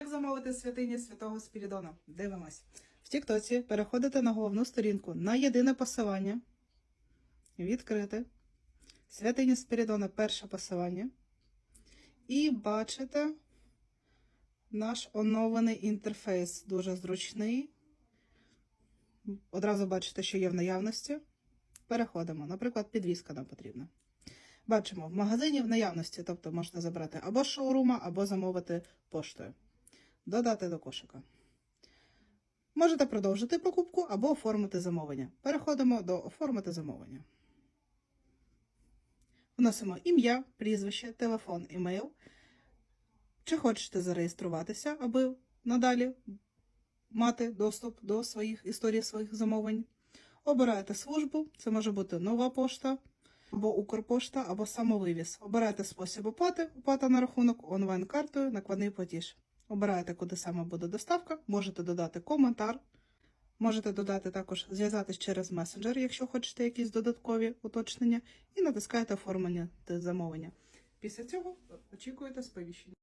Як замовити святині святого Спірідона? Дивимось. В Тіктоці переходите на головну сторінку на єдине посилання. Відкрити. Святиня Спірідона перше посилання. І бачите наш оновлений інтерфейс. Дуже зручний. Одразу бачите, що є в наявності. Переходимо. Наприклад, підвіска нам потрібна. Бачимо, в магазині в наявності, тобто можна забрати або шоурума, або замовити поштою. Додати до кошика. Можете продовжити покупку або оформити замовлення. Переходимо до оформити замовлення. Вносимо ім'я, прізвище, телефон, імейл. Чи хочете зареєструватися, аби надалі мати доступ до своїх історій своїх замовлень. Обираєте службу, це може бути нова пошта, або Укрпошта, або самовивіз. Обираєте спосіб оплати, оплата на рахунок онлайн-картою, накладний платіж. Обираєте, куди саме буде доставка, можете додати коментар, можете додати також зв'язатись через месенджер, якщо хочете якісь додаткові уточнення, і натискаєте оформлення замовлення. Після цього очікуєте сповіщення.